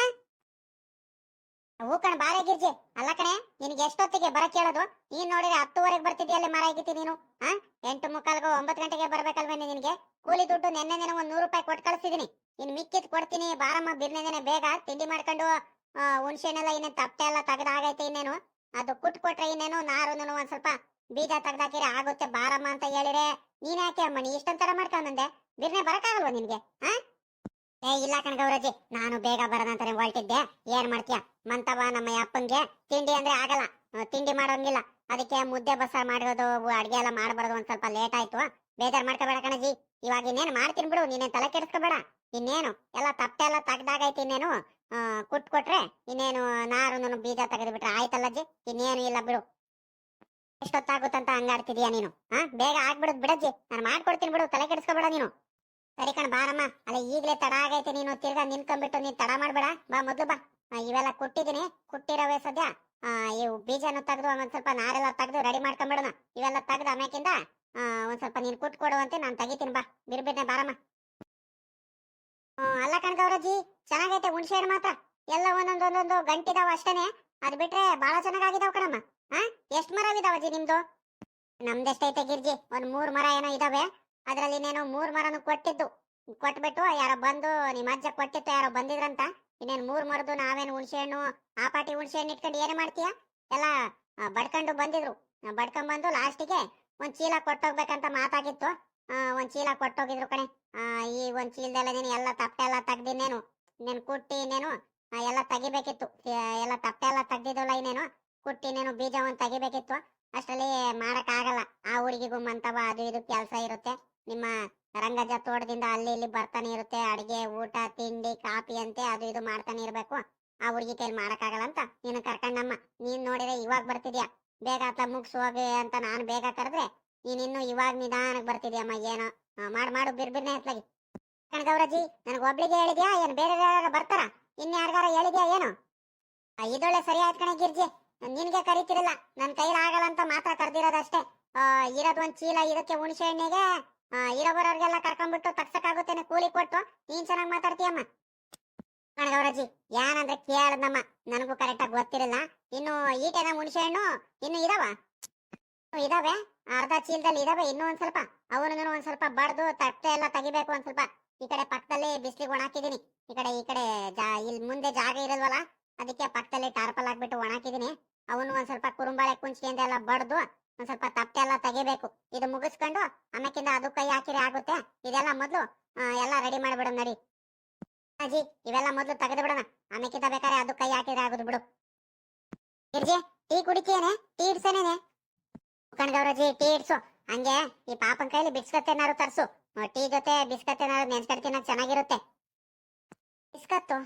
A: ಹೂ ಕಣ, ಬಾರೆ ಗಿರ್ಜಿ. ಅಲ್ಲ ಕಣೆ, ನಿನ್ಗೆ ಎಷ್ಟೊತ್ತಿಗೆ ಬರಕ್ ಹೇಳೋದು ನೀನ್ ನೋಡಿದ್ರೆ ಹತ್ತುವರೆಗೆ ಬರ್ತಿದ್ಯಲ್ಲ ಮರ ಆಗಿತ್ತಿ ನೀನು? ಹಾ ಎಂಟು ಮುಕ್ಕಾಲ್ಗೋ ಒಂಬತ್ತು ಗಂಟೆಗೆ ಬರ್ಬೇಕಲ್ವೇನೆ ನಿನಗೆ? ಕೂಲಿ ದುಡ್ಡು ನಿನ್ನೆ ನೆನೆ ಒಂದ್ ನೂರು ರೂಪಾಯಿ ಕೊಟ್ಟು ಕಳಿಸಿದೀನಿ. ಇನ್ ಮಿಕ್ಕಿದ್ ಕೊಡ್ತೀನಿ, ಬಾರಮ್ಮ, ಬಿರ್ನೆ ನೆನೆ ಬೇಗ ತಿಂಡಿ ಮಾಡ್ಕೊಂಡು ಹುಣ್ಸೆನೆಲ್ಲ ಇನ್ನೇನು ತಪ್ಪೆ ಎಲ್ಲ ತೆಗ್ದಾಗೈತೆ ಇನ್ನೇನು? ಅದು ಕುಟ್ ಕೊಟ್ರೆ ಇನ್ನೇನು? ನಾರುನು ಒಂದ್ ಸ್ವಲ್ಪ ಬೀಜ ತೆಗ್ದಾಕಿರೆ ಆಗುತ್ತೆ ಬಾರಮ್ಮ ಅಂತ ಹೇಳಿರೆ. ನೀನ್ ಯಾಕೆ ಅಮ್ಮ, ನೀ ಇಷ್ಟೊಂದ್ ತರ ಮಾಡ್ಕೊಂಡಂದೆ ಬಿರ್ನೆ ಬರಕ್ಕಾಗಲ್ವಾ ನಿನ್ಗೆ, ಆ? ಏ, ಇಲ್ಲ ಕಣ ಗೌರಜ್ಜಿ ನಾನು ಬೇಗ ಬರೋದಂತಾನೆ ಹೊರಟಿದ್ದೆ. ಏನ್ ಮಾಡ್ತೀಯ? ಮಂತವ ನಮ್ಮ ಅಪ್ಪಂಗೆ ತಿಂಡಿ ಅಂದ್ರೆ ಆಗಲ್ಲ. ತಿಂಡಿ ಮಾಡೋಂಗಿಲ್ಲ. ಅದಕ್ಕೆ ಮುದ್ದೆ ಬಸ್ಸಾರ್ ಮಾಡಿರೋದು, ಅಡಿಗೆ ಎಲ್ಲ ಮಾಡಬಾರ್ದು ಒಂದ್ ಸ್ವಲ್ಪ ಲೇಟ್ ಆಯ್ತು. ಬೇಜಾರ್ ಮಾಡ್ಕೋಬೇಡ ಕಣಜಿ. ಇವಾಗ ಇನ್ನೇನು ಮಾಡ್ತೀನಿ ಬಿಡು, ನೀನೇನ್ ತಲೆ ಕೆಡಿಸ್ಕೋಬೇಡ. ಇನ್ನೇನು? ಎಲ್ಲ ತಪ್ಪೆ ಎಲ್ಲ ತೆಗ್ದಾಗೈತಿ ಇನ್ನೇನು? ಕುಟ್ ಕೊಟ್ರೆ ಇನ್ನೇನು ನಾರು ಬೀಜ ತೆಗೆದು ಬಿಟ್ರೆ ಆಯ್ತಲ್ಲಜ್ಜಿ? ಇನ್ನೇನು ಇಲ್ಲ ಬಿಡು. ಎಷ್ಟೊತ್ತಾಗುತ್ತಂತ ಹಂಗಾಡ್ತಿದ್ಯಾ ನೀನು? ಹಾ ಬೇಗ ಆಗ್ಬಿಡುದ್ ಬಿಡಜ್ಜಿ. ನಾನು ಮಾಡ್ಕೊಡ್ತೀನಿ ಬಿಡು, ತಲೆ ಕೆಡಿಸ್ಕೋಬೇಡ ನೀನು. ಸರಿ ಕಣ, ಬಾರಮ್ಮ. ಅಲ್ಲ, ಈಗಲೇ ತಡ ಆಗೈತೆ ನೀನು. ತಿರ್ಗಾ ನಿಂತ್ಕೊಂಡ್ಬಿಟ್ಟು ನೀನ್ ತಡ ಮಾಡ್ಬೇಡ. ಬಾ, ಮೊದಲು ಬಾ. ಇವೆಲ್ಲ ಕೊಟ್ಟಿದ್ದೀನಿ. ಕೊಟ್ಟಿರೋವೆ ಸದ್ಯ. ಇವು ಬೀಜನೂ ತೆಗೆದು, ಒಂದ್ ಸ್ವಲ್ಪ ನಾರೆಲ್ಲ ತೆಗೆದು ರೆಡಿ ಮಾಡ್ಕೊಂಡ್ಬಿಡೋಣ ಇವೆಲ್ಲ ತೆಗೆದು ಆಮ್ಯಾಕಿಂದ ಒಂದ್ ಸ್ವಲ್ಪ ನೀನ್ ಕುಟ್ ಕೊಡುವಂತೆ ನಾನು ತೆಗಿತೀನಿ, ಬಾ. ಬಿರ್ಬಿಡ್ನೆ, ಬಾರಮ್ಮ. ಅಲ್ಲ ಕಣ್ಗೌರಜ್ಜಿ ಚೆನ್ನಾಗೈತೆ ಹುಣ್ಸೆ ಹಣ್ಣು ಮಾತ್ರ. ಎಲ್ಲ ಒಂದೊಂದ್, ಒಂದೊಂದು ಗಂಟಿದಾವ ಅಷ್ಟೇನೆ. ಅದ್ ಬಿಟ್ರೆ ಬಹಳ ಚೆನ್ನಾಗಿದಾವ ಕಣಮ್ಮ. ಹಾ ಎಷ್ಟ್ ಮರ ಇದಾವಜ್ಜಿ ನಿಮ್ದು? ನಮ್ದೆಷ್ಟೈತೆ ಗಿರ್ಜಿ? ಒಂದ್ ಮೂರ್ ಮರ ಏನೋ ಇದಾವೆ. ಅದ್ರಲ್ಲಿ ಇನ್ನೇನು ಮೂರ್ ಮರನು ಕೊಟ್ಟಿದ್ದು. ಕೊಟ್ಬಿಟ್ಟು ಯಾರೋ ಬಂದು ನಿಮ್ಮ ಅಜ್ಜ ಕೊಟ್ಟಿತ್ತು ಯಾರೋ ಬಂದಿದ್ರಂತ. ಇನ್ನೇನು ಮೂರ್ ಮರದು ನಾವೇನು ಹುಣಸೆ ಹಣ್ಣು ಆ ಪಾಟಿ ಹುಣಸೆ ಹಣ್ಣು ಇಟ್ಕೊಂಡು ಏನ್ ಮಾಡ್ತೀಯ? ಎಲ್ಲ ಬಡ್ಕೊಂಡು ಬಂದಿದ್ರು. ಬಡ್ಕೊಂಡ್ ಬಂದು ಲಾಸ್ಟಿಗೆ ಒಂದ್ ಚೀಲ ಕೊಟ್ಟೋಗ್ಬೇಕಂತ ಮಾತಾಗಿತ್ತು. ಆ, ಒಂದ್ ಚೀಲ ಕೊಟ್ಟೋಗಿದ್ರು ಕಣೆ. ಈ ಒಂದ್ ಚೀಲದಲ್ಲ ನೀನು ಎಲ್ಲ ತಪ್ಪೆ ಎಲ್ಲ ತೆಗ್ದಿನ್ನೇನು? ಇನ್ನೇನು ಕುಟ್ಟಿ ಇನ್ನೇನು? ಎಲ್ಲ ತೆಗಿಬೇಕಿತ್ತು. ಎಲ್ಲ ತಪ್ಪೆ ಎಲ್ಲ ತೆಗ್ದಿದ್ದಲ್ಲ ಇನ್ನೇನು? ಕುಟ್ಟಿ ಇನ್ನೇನು ಬೀಜ ಒಂದ್ ತೆಗಿಬೇಕಿತ್ತು. ಅಷ್ಟರಲ್ಲಿ ಮಾಡಕ್ ಆಗಲ್ಲ ಆ ಹುಡುಗಿಗೂ ಮಂತವ ಅದು ಇದು ಕೆಲಸ ಇರುತ್ತೆ. ನಿಮ್ಮ ರಂಗಜ ತೋಟದಿಂದ ಅಲ್ಲಿ ಇಲ್ಲಿ ಬರ್ತಾನೆ ಇರುತ್ತೆ. ಅಡಿಗೆ, ಊಟ, ತಿಂಡಿ, ಕಾಫಿ ಅಂತೆ ಅದು ಇದು ಮಾಡ್ತಾನೆ ಇರ್ಬೇಕು. ಆ ಹುಡುಗಿ ಕೈಲಿ ಮಾಡಕ್ಕಾಗಲ್ಲ ಅಂತ. ನೀನು ಕರ್ಕೊಂಡಮ್ಮ, ನೀನ್ ನೋಡಿದ್ರೆ ಇವಾಗ ಬರ್ತಿದ್ಯಾ? ಬೇಗ ಆತ ಮುಗಿಸ್ ಹೋಗಿ ಅಂತ ನಾನು ಬೇಗ ಕರೆದ್ರೆ ನೀನ್ ಇನ್ನು ಇವಾಗ ನಿಧಾನಕ್ ಬರ್ತಿದ್ಯಮ್ಮ, ಏನೋ. ಮಾಡು, ಮಾಡ್ ಬಿರ್ಬಿರ್ನೆ ಎತ್ಲಾಗಿ ಕಣಗೌರಜಿ ನನಗೆ ಒಬ್ಳಿಗೆ ಹೇಳಿದ್ಯಾ? ಏನು ಬೇರೆ ಬರ್ತಾರ? ಇನ್ ಯಾರಿಗಾರ ಹೇಳಿದ್ಯಾ ಏನು? ಇದೊಳ್ಳೆ ಸರಿ ಆಯ್ತು ಕಣೆ ಗಿರ್ಜಿ. ನಿನ್ಗೆ ಕರಿತಿರಲ್ಲ. ನನ್ ಕೈಲಾಗಲ್ಲ ಅಂತ ಮಾತ್ರ ಕರ್ದಿರೋದಷ್ಟೇ. ಇರೋದ್ ಒಂದ್ ಚೀಲ ಇದಕ್ಕೆ ಹುಣಸೆ ಹಣ್ಣಿಗೆ ಇರೋ ಬರೋರ್ಗೆಲ್ಲ ಕರ್ಕೊಂಡ್ಬಿಟ್ಟು ತಗ್ಸಕ್ಕಾಗುತ್ತೇನೆ, ಕೂಲಿ ಕೊಟ್ಟು. ನೀನ್ ಚೆನ್ನಾಗಿ ಮಾತಾಡ್ತೀಯಮ್ಮ? ಕಣಗೌರಜ್ಜಿ ಏನಂದ್ರೆ ಕೇಳದಮ್ಮ ನನಗೂ ಕರೆಕ್ಟಾಗಿ ಗೊತ್ತಿರಲ್ಲ. ಇನ್ನು ಈಟೆನ ಹುಣಸೆ ಹಣ್ಣು ಇನ್ನು ಇದಾವ? ಇದಾವೆ? ಅರ್ಧ ಚೀಲದಲ್ಲಿ ಇದಾವೆ, ಇನ್ನೂ ಒಂದ್ ಸ್ವಲ್ಪ? ಅವನು ಒಂದ್ ಸ್ವಲ್ಪ ಬಡ್ದು ತಟ್ಟೆ ಎಲ್ಲ ತೆಗಿಬೇಕು ಒಂದ್ ಸ್ವಲ್ಪ. ಈ ಕಡೆ ಪಕ್ಕದಲ್ಲಿ ಬಿಸಿಲಿಗೆ ಒಣಾಕಿದೀನಿ ಈ ಕಡೆ ಈ ಕಡೆ ಜಾ ಇಲ್ಲಿ ಮುಂದೆ ಜಾಗ ಇರಲ್ವಲ್ಲ? ಅದಕ್ಕೆ ಪಕ್ಕದಲ್ಲಿ ಟಾರ್ಪಲ್ ಹಾಕ್ಬಿಟ್ಟು ಒಣಾಕಿದೀನಿ ಅವನು ಒಂದ್ ಸ್ವಲ್ಪ ಕುರುಂಬಾಳೆ ಕುಂಚಿಕೆಯಿಂದ ಎಲ್ಲ ಬಡ್ದು ಒಂದ್ ಸ್ವಲ್ಪ ತಪ್ಪೆ ಎಲ್ಲ ತೆಗಿಬೇಕು. ಇದು ಮುಗಿಸ್ಕೊಂಡು ಆಮೇಕಿಂದ ಅದು ಕೈ ಹಾಕಿದ್ರೆ ಆಗುತ್ತೆ. ಇದೆಲ್ಲ ಮೊದ್ಲು ಎಲ್ಲ ರೆಡಿ ಮಾಡ್ಬಿಡೋಣ ನಡಿ. ಅಜ್ಜಿ, ಇವೆಲ್ಲ ಮೊದ್ಲು ತೆಗೆದು ಬಿಡೋಣ ಆಮ್ಯಾಕಿಂದ ಬೇಕಾದ್ರೆ ಅದು ಕೈ ಹಾಕಿದ್ರೆ ಆಗುದು ಬಿಡು. ಗಿರ್ಜಿ, ಟೀ ಕುಡಿತೀಯೇನೆ? ಟೀ ಇಡ್ಸನೇನೆ? ಕಣ್ಗವ್ರಜ್ಜಿ ಟೀ ಇಡ್ಸು. ಹಂಗೆ ಈ ಪಾಪನ್ ಕೈಲಿ ಬಿಸ್ಕತ್ ಏನಾರು ತರ್ಸು. ಟೀ ಜೊತೆ ಬಿಸ್ಕತ್ ಏನಾರು ನೆನ್ಸ್ಕೊಂಡು ತಿನ್ನಕ್ ಚೆನ್ನಾಗಿರುತ್ತೆ. ಬಿಸ್ಕತ್ತು?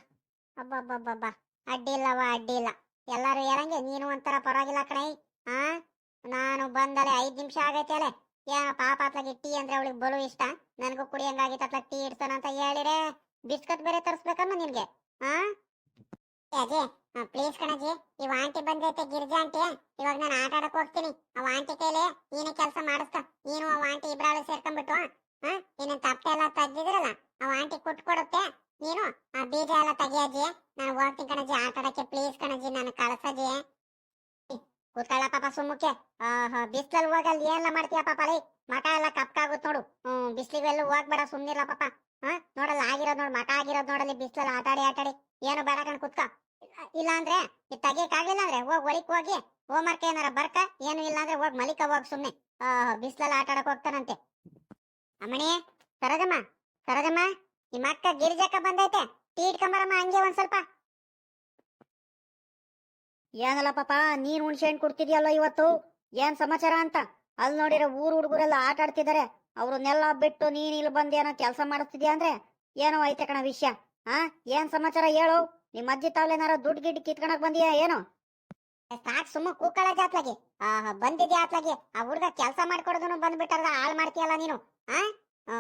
A: ಅಬ್ಬಬ್ಬಬ್ಬಬ್ಬ. ಅಡ್ಡಿ ಇಲ್ಲವ ಅಡ್ಡಿ ಇಲ್ಲ ಎಲ್ಲಾರು ಏರಂಗೆ, ನೀನು ಒಂಥರ ಪರವಾಗಿಲ್ಲ ಕಣೈ. ಆ? ನಾನು ಬಂದಲೆ ಐದು ನಿಮಿಷ ಆಗೈತೆ ಅಲೆ. ಏನ ಪಾಪ ಅತ್ಲಾಗಿ ಟೀ ಅಂದ್ರೆ ಅವಳಿಗೆ ಬಲು ಇಷ್ಟ. ನನಗೂ ಕುಡಿಯಂಗಾಗಿತ್ತು ಅತ್ಲಾಗ ಟೀ ಇಡ್ತಾನ ಅಂತ ಹೇಳಿರೆ. ಬಿಸ್ಕತ್ ಬೇರೆ ತರಿಸ್ಬೇಕಮ್ಮ ನಿನ್ಗೆ. ಹಾ ಅಜಿ ಪ್ಲೀಸ್ ಕಣಜಿ ಇವ ಆಂಟಿ ಬಂದೈತೆ ಗಿರ್ಜಾ ಆಂಟಿ. ಇವಾಗ ನಾನು ಆಟ ಆಡಕ್ ಹೋಗ್ತೀನಿ. ಅವ ಆಂಟಿ ಕೈಲಿ ನೀನು ಕೆಲಸ ಮಾಡಿಸ್ತ ನೀನು ಅವ ಆಂಟಿ ಇಬ್ರಾಳು ಸೇರ್ಕೊಂಡ್ಬಿಟ್ಟು ಹಾ ಇನ್ನೇನ್ ತಪ್ಪೆ ಎಲ್ಲ ತೆಗ್ದಿದ್ರಲ್ಲ, ಅವ ಆಂಟಿ ಕುಟ್ ಕೊಡುತ್ತೆ ನೀನು ಆ ಬೀಜ ಎಲ್ಲ ತೆಗಿಯಜ್ಜಿ ನಾನು ಹೋಗ್ತೀನಿ ಕಣಜಿ ಆಟ ಆಡಕ್ಕೆ ಪ್ಲೀಸ್ ಕಣಜಿ ನಾನು ಕಳ್ಸಜ್ಜಿ. ಕೂತ್ಕೊಳ್ಳ ಪಾಪ ಸುಮ್ಮಕ್ಕೆ? ಬಿಸ್ಲಲ್ಲಿ ಹೋಗಲ್ಲಿ ಏನೆಲ್ಲ ಮಾಡ್ತೀಯ ಪಾಪ ಲೈ? ಮಕ ಎಲ್ಲ ಕಪ್ಕಾಗುತ್ತೆ ನೋಡು. ಹ್ಮ್ ಬಿಸ್ಲಿಗೆಲ್ಲ ಹೋಗ್ಬೇಡ ಸುಮ್ನಿಲ್ಲ ಪಾಪ. ಹಾ, ನೋಡಲ್ಲ ಆಗಿರೋದ್ ನೋಡು ಮಕ ಆಗಿರೋದ್ ನೋಡಲ್ಲಿ ಬಿಸ್ಲಲ್ಲಿ ಆಟಾಡಿ ಆಟಾಡಿ. ಏನು ಬೇಡ ಕುತ್ಕ. ಇಲ್ಲ ಅಂದ್ರೆ ಇದು ತೆಗಿಯಕ್ ಆಗ್ಲಿಲ್ಲ ಅಂದ್ರೆ ಹೋಗ್ ಒಳಿಕ್ ಹೋಗಿ ಹೋಮ್ವರ್ಕ್ ಏನಾರ ಬರ್ಕ? ಏನು ಇಲ್ಲ ಅಂದ್ರೆ ಹೋಗ್ ಮಲಿಕ ಹೋಗ್ ಸುಮ್ಮನೆ ಬಿಸ್ಲಲ್ಲಿ ಆಟಾಡಕ್ ಹೋಗ್ತಾನಂತೆ. ಅಮ್ಮಣಿ, ಸರೋಜಮ್ಮ ಸರೋಜಮ್ಮ, ನಿಮ್ಮ ಅಕ್ಕ ಗಿರಿಜಕ್ಕ ಬಂದೈತೆ. ಟೀ ಇಟ್ಕೊಂಬರಮ್ಮ ಹಂಗೆ ಒಂದ್ ಸ್ವಲ್ಪ.
B: ಏನಲ್ಲ ಪಾಪ ನೀನ್ ಹುಣ್ಸೆ ಹಣ್ಣು ಕೊಡ್ತಿದ್ಯಲ್ಲ ಇವತ್ತು? ಏನ್ ಸಮಾಚಾರ ಅಂತ? ಅಲ್ಲಿ ನೋಡಿರೋ ಊರು ಹುಡುಗರೆಲ್ಲ ಆಟ ಆಡ್ತಿದಾರೆ. ಅವ್ರನ್ನೆಲ್ಲ ಬಿಟ್ಟು ನೀನ್ ಇಲ್ಲಿ ಬಂದು ಏನೋ ಕೆಲಸ ಮಾಡಿಸ್ತಿದ್ಯಾ ಅಂದ್ರೆ? ಏನೋ ಐತೆ ಕಣ ವಿಷಯ. ಆ? ಏನ್ ಸಮಾಚಾರ ಹೇಳು? ನಿಮ್ಮ ಅಜ್ಜಿ ತಾವ್ಲೇನಾರ ದುಡ್ಡು ಗಿಡ್ ಕಿತ್ಕೊಳಕ್ ಬಂದಿಯಾ ಏನು?
A: ಸಾಕ್ ಸುಮ್ಮ ಕೂಕಳ ಜಾತ್ಲಾಗಿ ಆಹಾ ಬಂದಿದ್ಯಾ ಆತ್ಲಾಗಿ. ಆ ಹುಡುಗ ಕೆಲಸ ಮಾಡ್ಕೊಡೋದನ್ನು ಬಂದ್ಬಿಟ್ಟಾರ ಹಾಳು ಮಾಡ್ತೀಯಲ್ಲ ನೀನು? ಆ?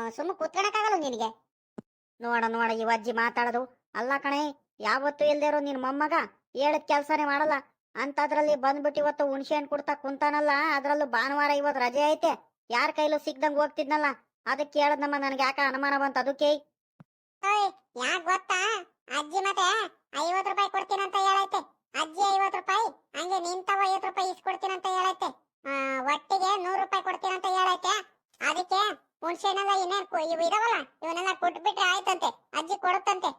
A: ಸುಮ್ಮ ಕೂತ್ಕೊಳಕ್ಕಾಗಲ್ಲ ನಿನಗೆ?
B: ನೋಡ ನೋಡ ಇವ ಅಜ್ಜಿ ಮಾತಾಡೋದು. ಅಲ್ಲ ಕಣೆ ಯಾವತ್ತು ಇಲ್ದೇ ಇರೋ ನಿನ್ ಮೊಮ್ಮಗ ಹೇಳದ್ ಕೆಲ್ಸನೇ ಮಾಡಲ್ಲ. ಅಂತದ್ರಲ್ಲಿ ಬಂದ್ಬಿಟ್ಟು ಇವತ್ತು ಹುಣಸೆ ಹಣ್ಣು ಕೊಡ್ತಾ ಕುಂತಾನಲ್ಲ, ಅದ್ರಲ್ಲೂ ಭಾನುವಾರ ಇವತ್ತು ರಜೆ ಐತೆ. ಯಾರ ಕೈಲೂ ಸಿಗ್ದಂಗ್ ಹೋಗ್ತಿದ್ನಲ್ಲ ಅದಕ್ಕೆ ಹೇಳದ್ನಮ್ಮ ನನ್ಗೆ ಯಾಕ ಅನುಮಾನ ಬಂತ ಅದಕ್ಕೆ
A: ಯಾಕ್ ಗೊತ್ತಾ? ಅಜ್ಜಿ ಮತ್ತೆ ಐವತ್ ರೂಪಾಯಿ ಕೊಡ್ತೀನಂತ ಹೇಳೈತೆ. ಅಜ್ಜಿ ಐವತ್ತು ರೂಪಾಯಿ, ಹಂಗೆ ನಿಂತವ ಐವತ್ತು ರೂಪಾಯಿ ಇಸ್ಕೊಡ್ತೀನಿ ಅಂತ ಹೇಳೈತೆ. ಒಟ್ಟಿಗೆ ನೂರು ರೂಪಾಯಿ ಕೊಡ್ತೀನಿ ಅಂತ ಹೇಳೈತೆ. ಅದಕ್ಕೆ ಹುಣಸೆನೆಲ್ಲ ಇನ್ನೇನು ಇದಾವಲ್ಲ, ಇವನ್ನೆಲ್ಲ ಕೊಟ್ಬಿಟ್ರೆ ಆಯ್ತಂತೆ. ಅಜ್ಜಿ ಕೊಡುತ್ತಂತೆ.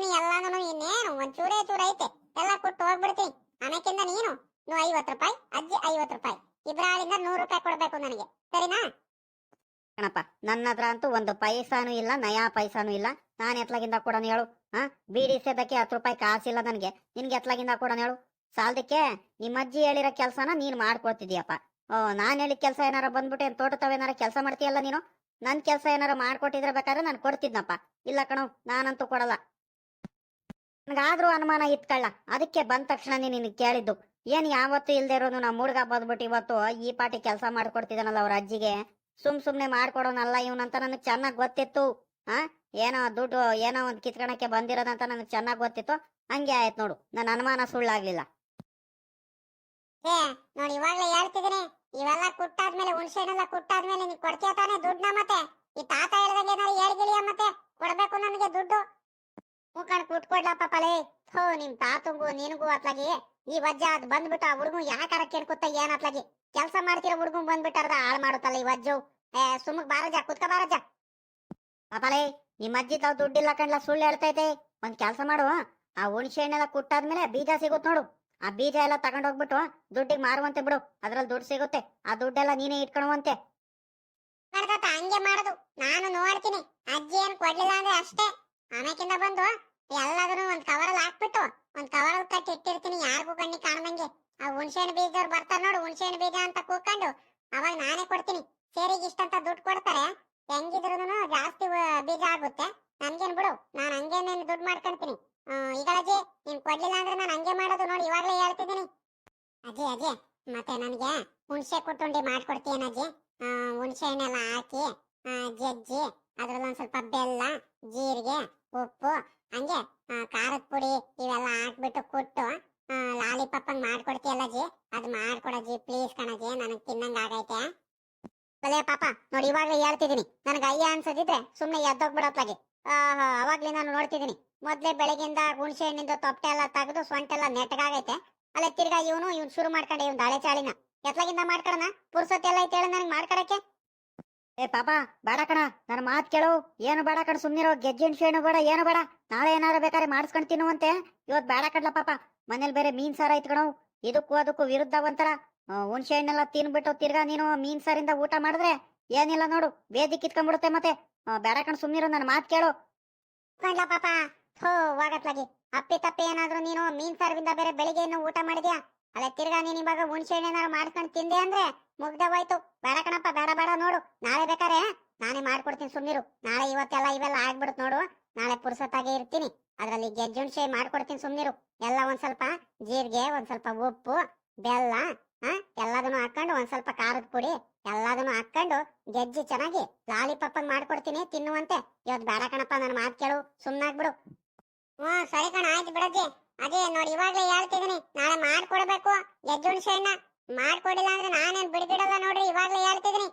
A: ಅದಕ್ಕೆ ಎಲ್ಲಾನು ಇನ್ನೇನು ಒಂದ್ ಚೂರೇ ಚೂರ ಐತೆ. ಎಲ್ಲ ಕೊಟ್ಟು ಹೋಗ್ಬಿಡ್ತೀನಿ. ಆಮೇಕಿಂದ ನೀನು ನೀವು ಐವತ್ತು ರೂಪಾಯಿ, ಅಜ್ಜಿ ಐವತ್ತು ರೂಪಾಯಿ. ಇಬ್ರಾಳಿಂದ ನೂರು ರೂಪಾಯಿ ಕೊಡ್ಬೇಕು ನನಗೆ. ಸರಿನಾ?
B: ಕಣಪ್ಪ, ನನ್ನ ಹತ್ರ ಅಂತೂ ಒಂದು ಪೈಸಾನು ಇಲ್ಲ, ನಯಾ ಪೈಸಾನು ಇಲ್ಲ. ನಾನು ಎತ್ಲಾಗಿಂದ ಕೊಡೋಣ ಹೇಳು ಹಾ ಬೀಡಿ ಸೇದಕ್ಕೆ ಹತ್ತು ರೂಪಾಯಿ ಕಾಸಿಲ್ಲ ನನಗೆ. ನಿನ್ಗೆ ಎತ್ಲಾಗಿಂದ ಕೊಡೋಣ ಹೇಳು. ಸಾಲದಕ್ಕೆ ನಿಮ್ಮ ಅಜ್ಜಿ ಹೇಳಿರೋ ಕೆಲಸನ ನೀನು ಮಾಡ್ಕೊಡ್ತಿದ್ಯಪ್ಪ. ಓ, ನಾನು ಹೇಳಿ ಕೆಲಸ ಏನಾರ ಬಂದ್ಬಿಟ್ಟು ತೋಟ ತೋಟತಾವ ಏನಾರ ಕೆಲಸ ಮಾಡ್ತೀಯಲ್ಲ ನೀನು? ನನ್ನ ಕೆಲಸ ಏನಾರ ಮಾಡ್ಕೊಟ್ಟಿದ್ರೆ ಬೇಕಾದ್ರೆ ನಾನು ಕೊಡ್ತಿದ್ನಪ್ಪ. ಇಲ್ಲ ಕಣೋ, ನಾನಂತೂ ಕೊಡಲ್ಲ. ನನಗಾದ್ರೂ ಅನುಮಾನ ಇತ್ಕಳ್ಳ ಅದಕ್ಕೆ ಬಂದ ತಕ್ಷಣ ನಿನಗೆ ಕೇಳಿದ್ದು. ಏನ್ ಯಾವತ್ತು ಇಲ್ದೇ ಇರೋನು ನಮ್ಮ ಹುಡುಗ ಬಂದ್ಬಿಟ್ಟು ಇವತ್ತು ಈ ಪಾಟಿ ಕೆಲಸ ಮಾಡ್ಕೊಡ್ತಿದ್ದಾನಲ್ಲ ಅವ್ರ ಅಜ್ಜಿಗೆ. ಸುಮ್ ಸುಮ್ನೆ ಮಾಡ್ಕೊಡೋನಲ್ಲ ಇವನಂತ ನನಗೆ ಚೆನ್ನಾಗಿ ಗೊತ್ತಿತ್ತು. ಆ? ಏನೋ ದುಡ್ಡು, ಏನೋ ಒಂದು ಕಿತ್ಕೊಣಕ್ಕೆ ಬಂದಿರೋದಂತ ನನಗೆ ಚೆನ್ನಾಗಿ ಗೊತ್ತಿತ್ತು. ಹಂಗೆ ಆಯ್ತು ನೋಡು. ನನ್ನ ಅನುಮಾನ ಸುಳ್ಳಾಗ್ಲಿಲ್ಲ.
A: ಏ ನೋಡಿ ಇವಾಗ್ಲೇ ಹೇಳ್ತಿದ್ದೀನಿ ಇವೆಲ್ಲ ಕುಟ್ಟಾದ್ಮೇಲೆ ಹುಣ್ಸೆಹಣ್ಣೆಲ್ಲ ಕುಟ್ಟಾದ್ಮೇಲೆ ನೀನ್ ಕೊಡ್ತೀಯ ತಾನೇ ದುಡ್ಡನ್ನ ಮತ್ತೆ? ಈ ತಾತ ಹೇಳ್ದಂಗೆ ಏನಾರು ಹೇಳ್ಗಿಳಿಯ ಮತ್ತೆ? ಕೊಡ್ಬೇಕು ನನಗೆ ದುಡ್ಡು. ಮುಖಂಡ್ ಕುಟ್ಕೊಡ್ಲಪ್ಪ ಪಲೇ. ಥೋ, ನಿಮ್ ತಾತಂಗು ನಿನಗೂ ಅತ್ಲಾಗಿ ಈ ವಜ್ಜ ಅದ್ ಬಂದ್ಬಿಟ್ಟು ಆ ಹುಡುಗ ಯಾಕಾರ ಕೇಳ್ಕೊತ ಏನ್ ಅತ್ಲಾಗಿ? ಕೆಲಸ ಮಾಡ್ತಿರೋ ಹುಡುಗ ಬಂದ್ಬಿಟ್ಟಾರ್ದ ಹಾಳು ಮಾಡುತ್ತಲ್ಲ ಈ ವಜ್ಜು? ಏ ಸುಮ್ಮಕ್ ಬಾರಜ ಕುತ್ಕ ಬಾರಜ
B: ಪಾಪಲೇ ನಿಮ್ಮ ಅಜ್ಜಿ ತಾವ್ ದುಡ್ಡಿಲ್ಲ ಕಂಡ್ಲ ಸುಳ್ಳು ಹೇಳ್ತೈತೆ ಒಂದ್ ಕೆಲಸ ಮಾಡು, ಆ ಹುಣಸೆ ಹಣ್ಣೆಲ್ಲ ಕುಟ್ಟಾದ್ಮೇಲೆ ಬೀಜ ಸಿಗುತ್ತೆ ನೋಡು. ಆ ಬೀಜ ಎಲ್ಲ ತಗೊಂಡ್ ಹೋಗ್ಬಿಟ್ಟು ದುಡ್ಡಿಗೆ ಮಾರುವಂತೆ ಬಿಡು. ಅದ್ರಲ್ಲಿ ದುಡ್ಡು ಸಿಗುತ್ತೆ. ಆ ದುಡ್ಡೆಲ್ಲ ನೀನೇ ಇಟ್ಕೊಳುವಂತೆ.
A: ಹಂಗೆ ಮಾಡುದು. ನಾನು ನೋಡ್ತೀನಿ. ಅಜ್ಜಿ ಏನ್ ಕೊಡ್ಲಿಲ್ಲ ಅಂದ್ರೆ ಅಷ್ಟೇ. ಆಮೇಕಿಂದ ಬಂದು ಎಲ್ಲಾದ್ರೂ ಒಂದ್ ಕವರ್ ಅಲ್ಲಿ ಹಾಕ್ಬಿಟ್ಟು ಒಂದ್ ಅಲ್ಲಿ ಕಟ್ಟಿ ಇಟ್ಟಿರ್ತೀನಿ ಯಾರಿಗೂ ಕಣ್ಣಿ ಕಾಣದಂಗೆ. ಆ ಹುಣ್ಸೆಹಣ್ಣು ಬೀಜದವ್ರು ಬರ್ತಾರ ನೋಡು ಹುಣ್ಸೆಹಣ್ಣು ಬೀಜ ಅಂತ ಕೂಕೊಂಡು ಅವಾಗ ನಾನೇ ಕೊಡ್ತೀನಿ. ಸೇರಿಗೆ ಇಷ್ಟಂತ ದುಡ್ಡು ಕೊಡ್ತಾರೆ ಹೆಂಗಿದ್ರು ಜಾಸ್ತಿ ಬೀಜ ಆಗುತ್ತೆ. ನನ್ಗೇನ್ ಬಿಡು ನಾನು ಹಂಗೇನೇನು ದುಡ್ಡು ಮಾಡ್ಕೊಂತೀನಿ. ಈಗ ನೀನ್ ಕೊಡ್ಲಿಲ್ಲ ಅಂದ್ರೆ ನಾನು ಹಂಗೆ ಮಾಡೋದು ನೋಡಿ ಇವಾಗ್ಲೇ ಹೇಳ್ತಿದ್ದೀನಿ. ಅಜ್ಜಿ ಅಜ್ಜಿ ಮತ್ತೆ ನನಗೆ ಹುಣಸೆ ಕುಟ್ಟುಂಡಿ ಮಾಡ್ಕೊಡ್ತೀಯನ ಅಜ್ಜಿ ಆ, ಹುಣ್ಸೆ ಹಣ್ಣೆಲ್ಲ ಹಾಕಿ ಜಜ್ಜಿ ಅದ್ರಲ್ಲಿ ಒಂದ್ ಸ್ವಲ್ಪ ಬೆಲ್ಲ ಜೀರಿಗೆ ಉಪ್ಪು, ಹಂಗೆ ಖಾರದ ಪುಡಿ ಇವೆಲ್ಲ ಹಾಕ್ಬಿಟ್ಟು ಕುಟ್ಟು ಲಾಲಿಪಾಪ್ ಮಾಡ್ಕೊಡ್ತೀಯಲ್ಲ ಜಿ ಅದ್ ಮಾಡ್ಕೊಡಜಿ ಪ್ಲೀಸ್ ಕಣಜಿ ನನಗ್ ತಿನ್ನಂಗ ಆಗೈತೆ. ಬಲೆ ಪಾಪ, ನೋಡಿ ಇವಾಗ ಹೇಳ್ತಿದೀನಿ ನನಗೆ ಅಯ್ಯ ಅನ್ಸದಿದ್ರೆ ಸುಮ್ಮನೆ ಎದ್ದೋಗ್ಬಿಡಪ್ಪಾಗಿ ಅವಾಗ್ಲೇ ನಾನು ನೋಡ್ತಿದೀನಿ ಮೊದ್ಲೇ ಬೆಳಗಿಂದ ಹುಣ್ಸೆ ಹಣ್ಣಿಂದ ತೊಪ್ಪೆ ಎಲ್ಲ ತೆಗೆದು ಸೊಂಟ ಎಲ್ಲ ನೆಟ್ಟಗಾಗೈತೆ ಅಲ್ಲೇ ತಿರ್ಗಾ ಇವನು, ಇವ್ನು ಶುರು ಮಾಡ್ಕೊಂಡೆ ಇವ್ನು ದಾಳೆ ಚಾಳಿನ ಎತ್ಲಾಗಿಂದ ಮಾಡ್ಕೊಳಣ ಪುರ್ಸೊತ್ತೆಲ್ಲ ಐತೆ ಹೇಳ ನನಗೆ ಮಾಡ್ಕೊಡಕ್ಕೆ.
B: ಏ ಪಾಪ, ಬೇಡ ಕಣ, ನನ್ನ ಮಾತು ಕೇಳು. ಏನು ಬೇಡ ಕಣ, ಸುಮ್ನಿರೋ, ಗೆಜ್ಜೆ ಏನು ಬೇಡ ಏನು ಬೇಡ. ನಾಳೆ ಏನಾರ ಬೇಕಾದ್ರೆ ಮಾಡಿಸ್ಕೊಂಡು ತಿನ್ನುವಂತೆ ಇವತ್ತು ಬೇಡ ಕಡ್ಲ ಪಾಪ. ಮನೇಲಿ ಬೇರೆ ಮೀನ್ ಸಾರ ಐತ್ ಕಣವು ಇದಕ್ಕೂ ಅದಕ್ಕೂ ವಿರುದ್ಧ ಒಂಥರ ಹುಣ್ಸೆಹಣ್ಣೆಲ್ಲ ಹುಣ್ಸೆ ಹಣ್ಣೆಲ್ಲ ತಿನ್ಬಿಟ್ಟು ತಿರ್ಗಾ ನೀನು ಮೀನ್ ಸಾರಿಂದ ಊಟ ಮಾಡಿದ್ರೆ ಏನಿಲ್ಲ ನೋಡು, ಬೇದಿ ಕಿತ್ಕೊಂಡ್ಬಿಡುತ್ತೆ ಮತ್ತೆ. ಬೇಡ ಕಣ, ಸುಮ್ನಿರೋ, ನನ್ನ ಮಾತು ಕೇಳು.
A: ಕಂಡ್ಲ ಪಾಪ. ಹೋ ಹೋಗತ್ಲಾಗಿ ಅಪ್ಪಿ ತಪ್ಪಿ ಏನಾದ್ರೂ ನೀನು ಮೀನ್ ಸಾರಿಂದ ಬೇರೆ ಬೆಳಿಗ್ಗೆ ಇನ್ನು ಊಟ ಮಾಡಿದ್ಯಾ? ಅಲ್ಲ ತಿರ್ಗಾ ನೀನ್ ಇವಾಗ ಹುಣ್ಸೆ ಏನಾದ್ರು ಮಾಡ್ಕೊಂಡು ತಿಂದೆ ಅಂದ್ರೆ ಮುಗ್ದ ಹೋಯ್ತು ಬೇಡ ಕಣಪ್ಪ, ಬೇಡ ಬೇಡ ನೋಡು. ನಾಳೆ ಬೇಕಾರೆ ನಾನೇ ಮಾಡ್ಕೊಡ್ತೀನಿ ಸುಮ್ನಿರು. ನಾಳೆ ಇವತ್ತೆಲ್ಲ ಇವೆಲ್ಲ ಆಗ್ಬಿಡುತ್ತೆ ನೋಡು. ನಾಳೆ ಪುರ್ಸತ್ತಾಗೆ ಇರ್ತೀನಿ. ಅದ್ರಲ್ಲಿ ಗೆಜ್ಜುಣ್ಸೆ ಮಾಡ್ಕೊಡ್ತೀನಿ ಸುಮ್ನಿರು. ಎಲ್ಲ ಒಂದ್ ಸ್ವಲ್ಪ ಜೀರಿಗೆ, ಒಂದ್ ಸ್ವಲ್ಪ ಉಪ್ಪು, ಬೆಲ್ಲ ಹಾ ಎಲ್ಲದನ್ನು ಹಾಕೊಂಡು ಒಂದ್ ಸ್ವಲ್ಪ ಖಾರದ ಪುಡಿ ಎಲ್ಲದನ್ನು ಹಾಕೊಂಡು ಗೆಜ್ಜಿ ಚೆನ್ನಾಗಿ ಲಾಲಿಪಾಪ್ ಮಾಡ್ಕೊಡ್ತೀನಿ ತಿನ್ನುವಂತೆ. ಇವತ್ತು ಬೇಡ ಕಣಪ್ಪ ನನ್ನ ಮಾತು ಕೇಳು. ಸುಮ್ಮನಾಗ್ಬಿಡು ಹ್ಮ್, ಸರಿ ಕಣ, ಆಯ್ತು ಬಿಡಜ್ಜಿ ಅದೇ ನೋಡಿ, ಇವಾಗ್ಲೇ ಹೇಳ್ತಿದೀನಿ ನಾಳೆ ಮಾಡ್ಕೊಡ್ಬೇಕು. ಗೆಜ್ಜುಣ್ಸೆ ಹಣ್ಣ ಮಾಡ್ಕೊಡಿಲ್ಲ ಅಂದ್ರೆ ನಾನೇನ್ ಬಿಡ್ಬಿಡಲ್ಲ ನೋಡ್ರಿ, ಇವಾಗ್ಲೇ ಹೇಳ್ತಿದೀನಿ